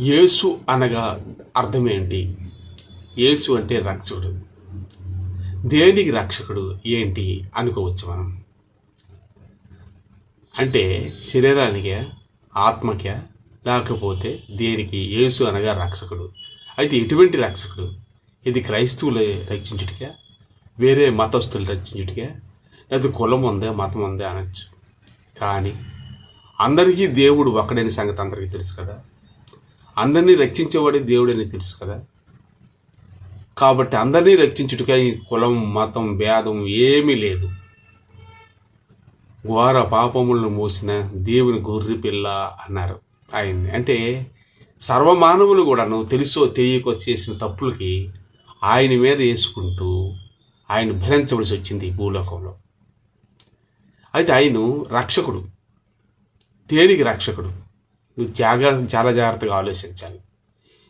యేసు అనగా అర్థం ఏంటి యేసు అంటే రక్షకుడు. దేనికి రక్షకుడు? ఏంటి? అనుకోవచ్చు మనం. అంటే శరీరానికే ఆత్మకే లేకపోతే దేనికి? యేసు అనగా రక్షకుడు. అయితే ఎటువంటి రక్షకుడు ఇది క్రైస్తవులు రక్షించుటికే వేరే మతస్థులు రక్షించుటికే లేదా కులం ఉందే మతం ఉందే అనొచ్చు. కానీ అందరికీ దేవుడు ఒక్కడైన సంగతి అందరికీ తెలుసు కదా. అందరినీ రక్షించేవాడే దేవుడని తెలుసు కదా. కాబట్టి అందరినీ రక్షించుటకై కులం మతం భేదం ఏమీ లేదు. ఘోర పాపములను మోసిన దేవుని గొర్రె పిల్ల అన్నారు. ఆయన్ని అంటే సర్వమానవులు కూడాను తెలుసో తెలియకో చేసిన తప్పులకి ఆయన మీద వేసుకుంటూ ఆయన భరించవలసి వచ్చింది ఈ భూలోకంలో. అయితే ఆయన రక్షకుడు. దేనికి రక్షకుడు. నువ్వు జాగ్రత్త చాలా జాగ్రత్తగా ఆలోచించాలి.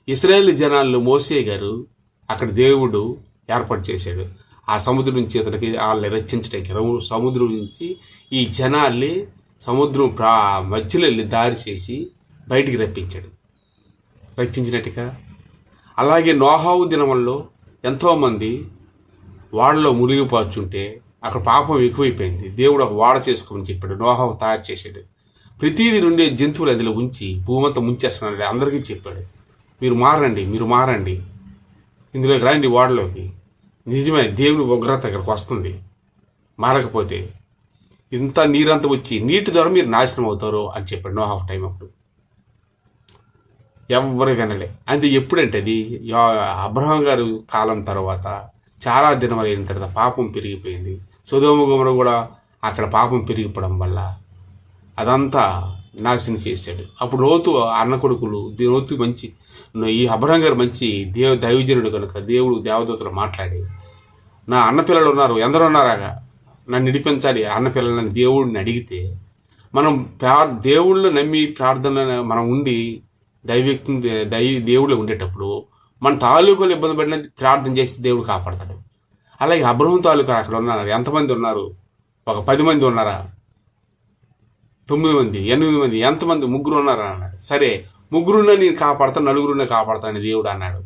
ఇస్రాయేల్ జనాల్లో మోసే గారు అక్కడ దేవుడు ఏర్పాటు చేశాడు. ఆ సముద్రం నుంచి అతనికి వాళ్ళని రక్షించడానికి రము- సముద్రం నుంచి ఈ జనాల్ని సముద్రం ప్రా మధ్యలో వెళ్ళి దారి చేసి బయటికి రప్పించాడు. రక్షించినట్టుగా. అలాగే నోహావు దినముల్లో ఎంతోమంది వాళ్ళలో మునిగిపోతుంటే అక్కడ పాపం ఎక్కువైపోయింది. దేవుడు ఒక వాడ చేసుకోమని చెప్పాడు. నోహావు తయారు చేశాడు. ప్రతిదీ నుండే జంతువులు అందులో ఉంచి భూమంతా ముంచేస్తున్నాడు అందరికీ చెప్పాడు. మీరు మారండి మీరు మారండి. ఇందులోకి రండి వాడలోకి. నిజమే దేవుని ఉగ్రత ఇక్కడికి వస్తుంది. మారకపోతే ఇంత నీరంతా వచ్చి నీటి ద్వారా మీరు నాశనం అవుతారు అని చెప్పాడు నో హాఫ్ టైం అప్పుడు. ఎవ్వరు వినలే. అంటే ఎప్పుడంటే అది అబ్రహం గారు కాలం తర్వాత చాలా దినములు అయిన తర్వాత పాపం పెరిగిపోయింది. సుధోమ గుమర కూడా అక్కడ పాపం పెరిగిపోవడం వల్ల అదంతా నాశనం చేశాడు. అప్పుడు లోతు అన్న కొడుకులు లోతు మంచి ఈ అబ్రహం గారు మంచి దేవ దైవజనుడు కనుక దేవుడు దేవదూతలు మాట్లాడి నా అన్న పిల్లలు ఉన్నారు ఎందరో ఉన్నారాగా నన్ను నిడిపించాలి అన్న పిల్లలని దేవుడిని అడిగితే మనం ప్రా దేవుళ్ళు నమ్మి ప్రార్థన మనం ఉండి దైవక్తి దై దేవుళ్ళు ఉండేటప్పుడు మన తాలూకాలు ఇబ్బంది పడిన ప్రార్థన చేస్తే దేవుడు కాపాడతాడు. అలాగే అబ్రహం తాలూకా అక్కడ ఉన్నారు ఎంతమంది ఉన్నారు? ఒక పది మంది ఉన్నారా? తొమ్మిది మంది ఎనిమిది మంది ఎంతమంది ముగ్గురు ఉన్నారా అన్నాడు. సరే ముగ్గురున్న నేను కాపాడతాను నలుగురున్న కాపాడతాను దేవుడు అన్నాడు.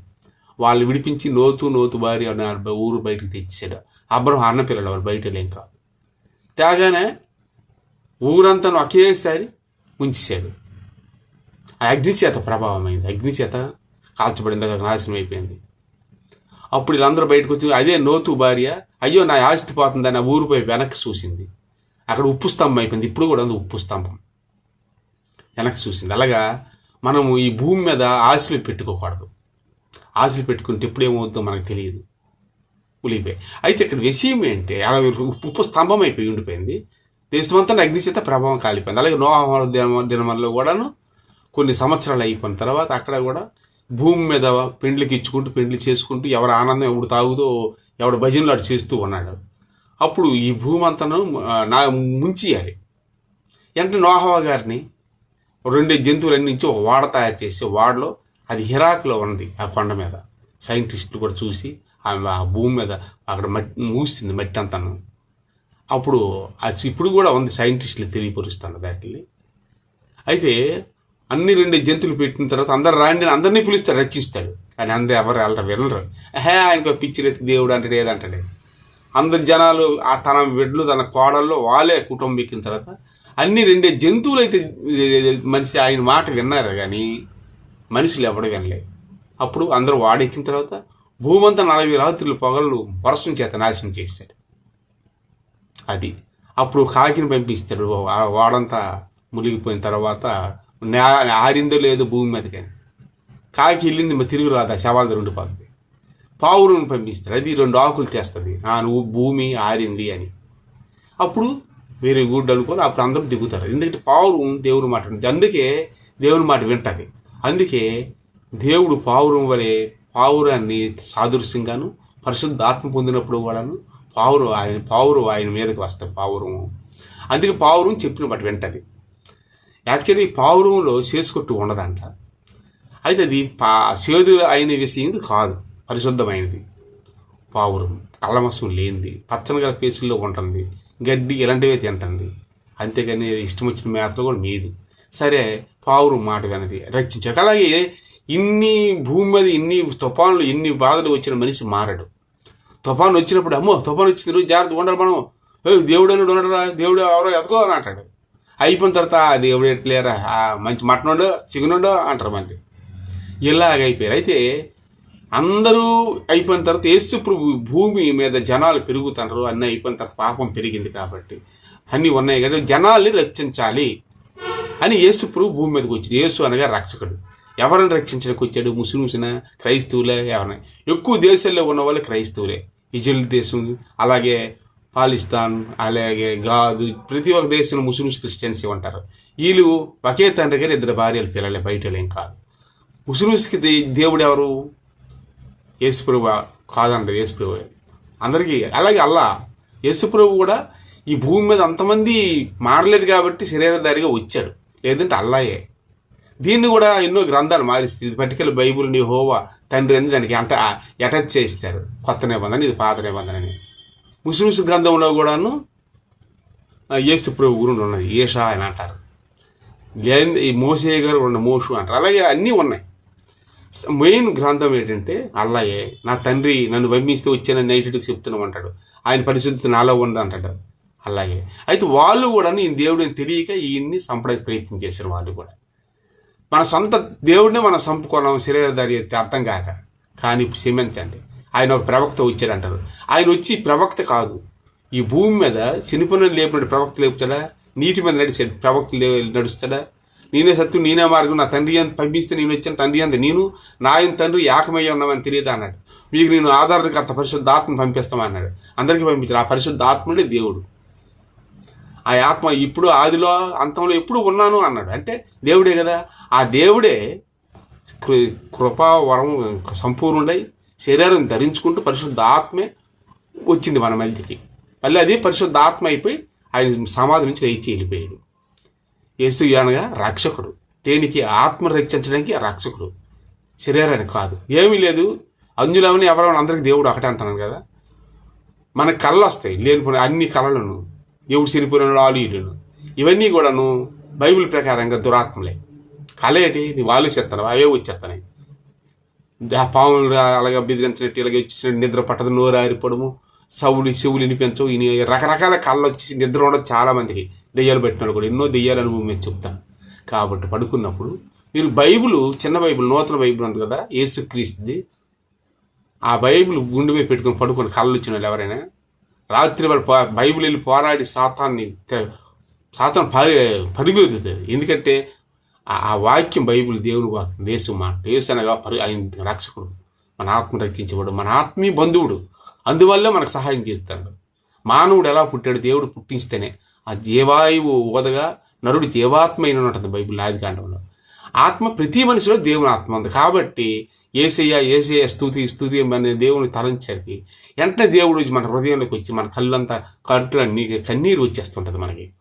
వాళ్ళు విడిపించి నోతు నోతు భార్య అన్న ఊరు బయటకు తెచ్చాడు అబ్రహం అన్న పిల్లలు వాళ్ళు బయట లేం కాదు. తేగానే ఊరంతా ఒకేసారి ముంచేశాడు. ఆ అగ్నిచేత ప్రభావం అయింది. అగ్ని కాల్చబడింది అది నాశనం అయిపోయింది. అప్పుడు వీళ్ళందరూ బయటకు వచ్చి అదే నోతు భార్య అయ్యో నా ఆస్తి పోతుందని ఆ ఊరిపై వెనక్కి చూసింది. అక్కడ ఉప్పు స్తంభం అయిపోయింది. ఇప్పుడు కూడా ఉంది ఉప్పు స్తంభం. వెనక్కి చూసింది. అలాగా మనము ఈ భూమి మీద ఆశలు పెట్టుకోకూడదు. ఆశలు పెట్టుకుంటే ఎప్పుడు ఏమవుతుందో మనకు తెలియదు. ఉలిపోయి అయితే ఇక్కడ విషయం ఏంటి? ఉప్పు స్తంభం అయిపోయి ఉండిపోయింది. దేశమంతా అగ్ని చేత ప్రభావం కాలిపోయింది. అలాగే నోహ దిన దినమల్లో కూడాను కొన్ని సంవత్సరాలు అయిపోయిన తర్వాత అక్కడ కూడా భూమి మీద పెండ్లికి ఇచ్చుకుంటూ పెండ్లి చేసుకుంటూ ఎవరి ఆనందం ఎవడు తాగుదో ఎవడు భజనలు అటు చేస్తూ ఉన్నాడు. అప్పుడు ఈ భూమంతను నా ముంచియాలి. వెంటనే నోహవా గారిని రెండు జంతువులన్నీ నుంచి ఒక వాడ తయారు చేసి వాడలో అది హిరాకులో ఉంది ఆ కొండ మీద. సైంటిస్టులు కూడా చూసి ఆ ఆ భూమి మీద అక్కడ మట్టి మూసింది మట్టి అంతాను. అప్పుడు అది ఇప్పుడు కూడా ఉంది సైంటిస్టులు తెలియపరుస్తాను వాటిని అయితే అన్ని రెండు జంతువులు పెట్టిన తర్వాత అందరు రాండి అందరినీ పిలుస్తాడు రక్షిస్తాడు కానీ అందరు ఎవరు వెళ్ళరు వినరు. హే ఆయనకు పిచ్చిరెత్తి దేవుడు అంటే లేదంటాడు అందరు జనాలు ఆ తన బిడ్డలు తన కోడల్లో వాళ్ళే కుటుంబం ఎక్కిన తర్వాత అన్ని రెండే జంతువులు అయితే మనిషి ఆయన మాట విన్నారు కానీ మనుషులు ఎవడు వినలేదు అప్పుడు అందరూ వాడెక్కిన తర్వాత భూమంతా నలభై రాత్రులు పొగళ్ళు వర్షం చేత నాశనం చేశాడు. అది అప్పుడు కాకిని పంపిస్తాడు. ఆ వాడంతా మునిగిపోయిన తర్వాత ఆరిందో లేదో భూమి మీద కానీ కాకి వెళ్ళింది మరి తిరిగి రాదా? శవాలు ఉండిపోతుంది పావురుని పంపిస్తాడు అది రెండు ఆకులు తెస్తుంది. ఆ నువ్వు భూమి ఆరింది అని. అప్పుడు వేరే గుడ్ అనుకొని అప్పుడు అందరూ దిగుతారు. ఎందుకంటే పావురం దేవుని మాట అందుకే దేవుని మాట వింటది అందుకే దేవుడు పావురం వలె పావురాన్ని సాదృశ్యంగాను పరిశుద్ధ ఆత్మ పొందినప్పుడు కూడాను పావురం ఆయన పావురం ఆయన మీదకి వస్తాయి పావురం. అందుకే పావురం చెప్పిన బట్టి వింటది. యాక్చువల్లీ పావురంలో చేసుకొట్టు ఉండదంట. అయితే అది పా సేదు అయిన విషయం ఇది కాదు. పరిశుద్ధమైనది. పావురం కళ్ళమసం లేనిది పచ్చని గల పేసుల్లో ఉంటుంది గడ్డి ఇలాంటివే తింటుంది. అంతేగాని ఇష్టం వచ్చిన మేతలు కూడా మీదు సరే పావురం మాట వినది రక్షించాడు. అలాగే ఇన్ని భూమి మీద ఇన్ని తుఫాన్లు ఇన్ని బాధలు వచ్చిన మనిషి మారడు. తుఫాన్ వచ్చినప్పుడు అమ్మో తుఫాన్ వచ్చింది రోజు జాగ్రత్తగా ఉండాలి మనం. ఏ దేవుడు అని ఉండరా దేవుడు ఎవరో ఎతకో అని అంటాడు. అయిపోయిన తర్వాత ఆ దేవుడు ఎట్లేరా మంచి మటన్ చికెన్ ఉండో అంటారు మళ్ళీ. ఇలాగైపోయారు. అయితే అందరూ అయిపోయిన తర్వాత యేసు ప్రభు భూమి మీద జనాలు పెరుగుతున్నారు అన్నీ అయిపోయిన తర్వాత పాపం పెరిగింది కాబట్టి. అన్నీ ఉన్నాయి కానీ జనాల్ని రక్షించాలి అని యేసు ప్రభు భూమి మీదకి వచ్చింది యేసు అనగా రక్షకుడు. ఎవరిని రక్షించడానికి వచ్చాడు? ముస్లిమ్స్నా? క్రైస్తవులే? ఎవరిని? ఎక్కువ దేశాల్లో ఉన్న వాళ్ళు క్రైస్తవులే. ఇజ్రాయల్ దేశం అలాగే పాలిస్తాన్ అలాగే గాదు ప్రతి ఒక్క దేశంలో ముస్లిమ్స్ క్రిస్టియన్స్ ఉంటారు. వీళ్ళు ఒకే తండ్రి గారు ఇద్దరు భార్యలు పిల్లలే బయట ఏం కాదు. ముస్లిమ్స్కి దే- దేవుడు ఎవరు? యేసుప్రభు కాదండి యేసుప్రభు అందరికీ అలాగే అల్లా. యేసుప్రభు కూడా ఈ భూమి మీద అంతమంది మారలేదు కాబట్టి శరీరధారిగా వచ్చాడు. లేదంటే అల్లాయే. దీన్ని కూడా ఎన్నో గ్రంథాలు మారిస్తుంది. ఇది పర్టికులర్ బైబుల్ నీ హోవా తండ్రి అని దానికి అంట అటాచ్ చేస్తారు కొత్త నిబంధన ఇది పాత నిబంధన అని. ముస్లిమ్స్ గ్రంథంలో కూడాను యేసు ప్రభు గురుండి ఉన్నది. ఏషా అని అంటారు. లేని- ఈ మోసే గారు ఉన్న మోషు అంటారు. అలాగే అన్నీ ఉన్నాయి. మెయిన్ గ్రంథం ఏంటంటే అల్లయే నా తండ్రి నన్ను పంపిస్తే వచ్చానని నైట్కి చెప్తున్నాం అంటాడు. ఆయన పరిశుద్ధి నాలో ఉంది అంటాడు. అలాగే అయితే వాళ్ళు కూడా ఈ దేవుడిని తెలియక ఈయన్ని సంపడానికి ప్రయత్నం చేశారు వాళ్ళు కూడా. మన సొంత దేవుడిని మనం చంపుకోవడం శరీరధారి అయితే అర్థం కాక. కానీ ఇప్పుడు క్షమించండి ఆయన ఒక ప్రవక్త వచ్చాడు అంటారు. ఆయన వచ్చి ప్రవక్త కాదు. ఈ భూమి మీద చినిపోయిన లేపినట్టు ప్రవక్త లేపుతాడా? నీటి మీద నడిచే ప్రవక్త లే- నడుస్తాడా? నేనే సత్తు నేనే మార్గం నా తండ్రి అంత పంపిస్తే నేను వచ్చాను తండ్రి అంది. నేను నా ఆయన తండ్రి ఏకమయ్య ఉన్నామని తెలియదు అన్నాడు. మీకు నేను ఆధారకర్త పరిశుద్ధ ఆత్మను పంపిస్తామన్నాడు అందరికీ పంపించాడు ఆ పరిశుద్ధ ఆత్ముడే దేవుడు. ఆ ఆత్మ ఇప్పుడు ఆదిలో అంతంలో ఎప్పుడు ఉన్నాను అన్నాడు. అంటే దేవుడే కదా. ఆ దేవుడే కృ- కృపా వరం సంపూర్ణుడై శరీరం ధరించుకుంటూ పరిశుద్ధ ఆత్మే వచ్చింది మన మధ్యకి. మళ్ళీ అది పరిశుద్ధ ఆత్మ అయిపోయి ఆయన సమాధి నుంచి లేచి వెళ్ళిపోయాడు. యేసు అనగా రక్షకుడు. దేనికి? ఆత్మ రక్షించడానికి రక్షకుడు. శరీరానికి కాదు. ఏమీ లేదు. అంజులవని ఎవరైనా అందరికి దేవుడు ఒకటే అంటున్నాను కదా. మన కళ్ళు వస్తాయి. లేనిపోయిన అన్ని కళలను. ఎవడు చనిపోయిన వాళ్ళు ఇవన్నీ కూడాను బైబిల్ ప్రకారంగా దురాత్మలే. కళ ఏంటి? నీవు ఆలోచిస్తాను అవే వచ్చేస్తున్నాయి. ఆ పాములు అలాగే బెదిరించినట్టు ఇలాగే వచ్చేసినట్టు నిద్ర పట్టదు నోరు ఆరిపోవడము. సవులు శవులు వినిపించవు. ఇని రకరకాల కళ్ళు వచ్చి నిద్ర ఉండదు చాలామందికి దెయ్యాలు పెట్టినాడు కూడా ఎన్నో దెయ్యాల అనుభవం నేను చెప్తాను కాబట్టి పడుకున్నప్పుడు మీరు బైబిల్ చిన్న బైబిల్ నూతన బైబిల్ ఉంది కదా యేసుక్రీస్తుది. ఆ బైబిల్ గుండె మీద పెట్టుకుని పడుకొని కళ్ళు వచ్చిన వాళ్ళు ఎవరైనా రాత్రి వాళ్ళు బైబిల్ వెళ్ళి పోరాడి సాతాన్ని సాతాన్ని పరి పరిగెత్తుతుంది. ఎందుకంటే ఆ- ఆ వాక్యం బైబిల్ దేవుని వాక్యం దేశం మాట. దేశనగా అనగా పరి ఆయన రక్షకుడు మన ఆత్మ రక్షించేవాడు మన ఆత్మీయ బంధువుడు. అందువల్ల మనకు సహాయం చేస్తాడు. మానవుడు ఎలా పుట్టాడు? దేవుడు పుట్టిస్తేనే ఆ జీవాయువు ఓదగా నరుడు జీవాత్మైన ఉంటుంది బైబిల్ ఆది కాండంలో. ఆత్మ ప్రతి మనిషిలో దేవుని ఆత్మ ఉంది. కాబట్టి ఏసయ్య ఏసయ్య స్థుతి స్థుతి అనే దేవుని తలంచరికి వెంటనే దేవుడు మన హృదయంలోకి వచ్చి మన కళ్ళంతా కట్టు కన్నీరు వచ్చేస్తుంటుంది మనకి.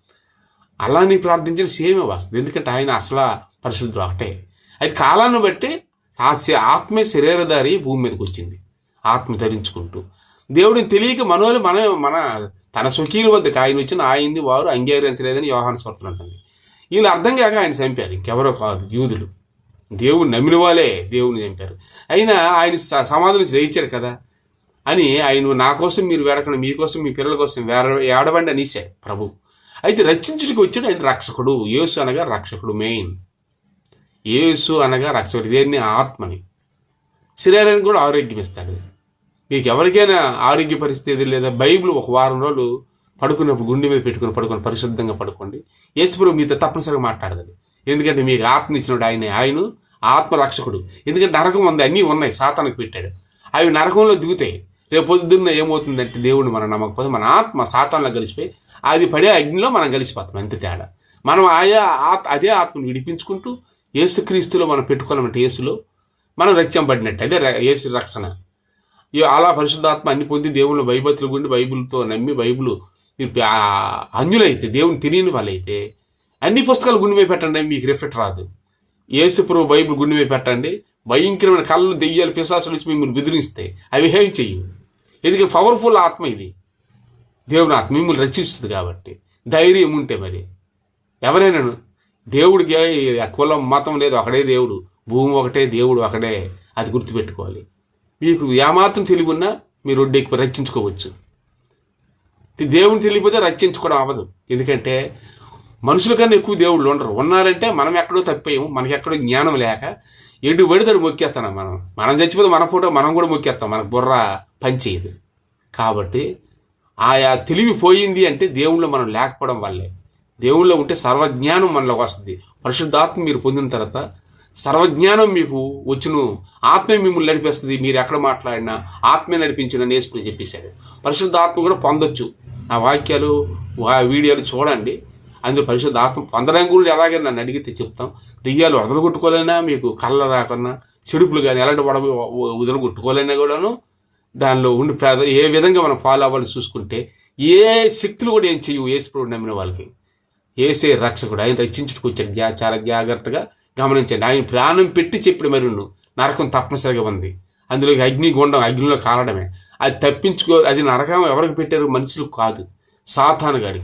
అలానే ప్రార్థించిన సేమే వస్తుంది ఎందుకంటే ఆయన అసలు పరిశుద్ధుడు ఒకటే. అయితే కాలాన్ని బట్టి ఆ శ- ఆత్మే శరీరధారి భూమి మీదకి వచ్చింది. ఆత్మ ధరించుకుంటూ. దేవుడిని తెలియక మనోలు మన మన తన సుఖీలు వద్దకు ఆయన వచ్చిన ఆయన్ని వారు అంగీకరించలేదని యోహాను స్వార్థలు ఉంటుంది వీళ్ళు అర్థం కాక ఆయన చంపారు. ఇంకెవరో కాదు యూదులు. దేవుడు నమ్మిన వాళ్ళే దేవుని చంపారు. అయినా ఆయన స- సమాధి నుంచి జయించాడు కదా అని ఆయన నా కోసం మీరు వేడకండి మీకోసం మీ పిల్లల కోసం వేడ ఏడవండి అనేసాడు ప్రభు. అయితే రక్షించుడికి వచ్చాడు ఆయన రక్షకుడు. యేసు అనగా రక్షకుడు మెయిన్. యేసు అనగా రక్షకుడు. దేన్ని ఆత్మని. శరీరానికి కూడా ఆరోగ్యం ఇస్తాడు. మీకు ఎవరికైనా ఆరోగ్య పరిస్థితి లేదా? బైబిల్ ఒక వారం రోజులు పడుకున్నప్పుడు గుండె మీద పెట్టుకుని పడుకొని పరిశుద్ధంగా పడుకోండి. యేసుప్రభు మీతో తప్పనిసరిగా మాట్లాడదండి ఎందుకంటే మీకు ఆత్మ ఇచ్చినాడు ఆయన. ఆయన ఆత్మరక్షకుడు. ఎందుకంటే నరకం ఉంది అన్నీ ఉన్నాయి. సాతానికి పెట్టాడు. అవి నరకంలో దిగుతాయి. రేపు పొద్దున్న ఏమవుతుందంటే దేవుడు మనం నమ్మకపోతే మన ఆత్మ సాతాన్లో కలిసిపోయి అది పడే అగ్నిలో మనం కలిసిపోతాం అంతే తేడా. మనం ఆయా ఆత్ అదే ఆత్మను విడిపించుకుంటూ యేసుక్రీస్తులో మనం పెట్టుకోవాలంటే యేసులో మనం రక్షింపబడినట్టు. అదే ర- యేసు రక్షణ. ఈ అలా పరిశుద్ధాత్మ అన్ని పొంది దేవుని బైబతులు గుండి బైబిల్తో నమ్మి బైబిల్ మీరు అన్యులైతే దేవుని తెలియని వాళ్ళైతే అన్ని పుస్తకాలు గుండె పెట్టండి మీకు రిఫ్లెక్ట్ రాదు. యేసుప్రభు బైబిల్ గుండె పెట్టండి. భయంకరమైన కళ్ళు దెయ్యాలు పిశాసులు వచ్చి మిమ్మల్ని బెదిరిస్తాయి అవి ఏం చెయ్యి ఎందుకంటే పవర్ఫుల్ ఆత్మ ఇది. దేవుని ఆత్మ మిమ్మల్ని రక్షిస్తుంది కాబట్టి. ధైర్యం ఉంటే మరి. ఎవరైనా దేవుడికి ఆ కులం మతం లేదు ఒకడే దేవుడు. భూమి ఒకటే దేవుడు ఒకడే. అది గుర్తుపెట్టుకోవాలి. మీకు ఏమాత్రం తెలివి ఉన్నా మీరు ఒడ్డెక్కి రక్షించుకోవచ్చు. దేవుని తెలియకపోతే రక్షించుకోవడం అవ్వదు. ఎందుకంటే మనుషుల కన్నా ఎక్కువ దేవుళ్ళు ఉండరు. ఉన్నారంటే మనం ఎక్కడో తప్పిపోయాము మనకి ఎక్కడో జ్ఞానం లేక ఎడు పడితే మొక్కేస్తాం మనం. మనం చచ్చిపోతే మన ఫోటో మనం కూడా మొక్కేస్తాం. మనకు బుర్ర పనిచేయదు. కాబట్టి ఆయా తెలివి పోయింది అంటే దేవుళ్ళు మనం లేకపోవడం వల్లే. దేవుళ్ళో ఉంటే సర్వజ్ఞానం మనలోకి వస్తుంది. పరిశుద్ధాత్మ మీరు పొందిన తర్వాత సర్వజ్ఞానం మీకు వచ్చును. ఆత్మే మిమ్మల్ని నడిపిస్తుంది. మీరు ఎక్కడ మాట్లాడినా ఆత్మే నడిపించిన నేసుకుని చెప్పేశాడు. పరిశుద్ధాత్మ కూడా పొందొచ్చు. ఆ వాక్యాలు ఆ వీడియోలు చూడండి. అందులో పరిశుద్ధ ఆత్మ పొందడం కూడా ఎలాగే నన్ను అడిగితే చెప్తాం. దెయ్యాలు వదలగొట్టుకోలేనా మీకు? కళ్ళ రాకున్నా చెడుపులు కానీ ఎలాంటి వడ వదలగొట్టుకోలేనా కూడాను? దానిలో ఉండి ప్రా- ఏ విధంగా మనం ఫాలో అవ్వాలి చూసుకుంటే ఏ శక్తులు కూడా ఏం చెయ్యవు ఏసు నమ్మిన వాళ్ళకి. ఏసే రక్షకుడు. ఆయన రక్షించుటకు వచ్చాడు. జా చాలా జాగ్రత్తగా గమనించండి. ఆయన ప్రాణం పెట్టి చెప్పిన మరి నరకం తప్పనిసరిగా ఉంది. అందులోకి అగ్ని గుండం అగ్నిలో కాలడమే. అది తప్పించుకో అది నరకం ఎవరికి పెట్టారు? మనుషులకు కాదు. సాతాను గాడి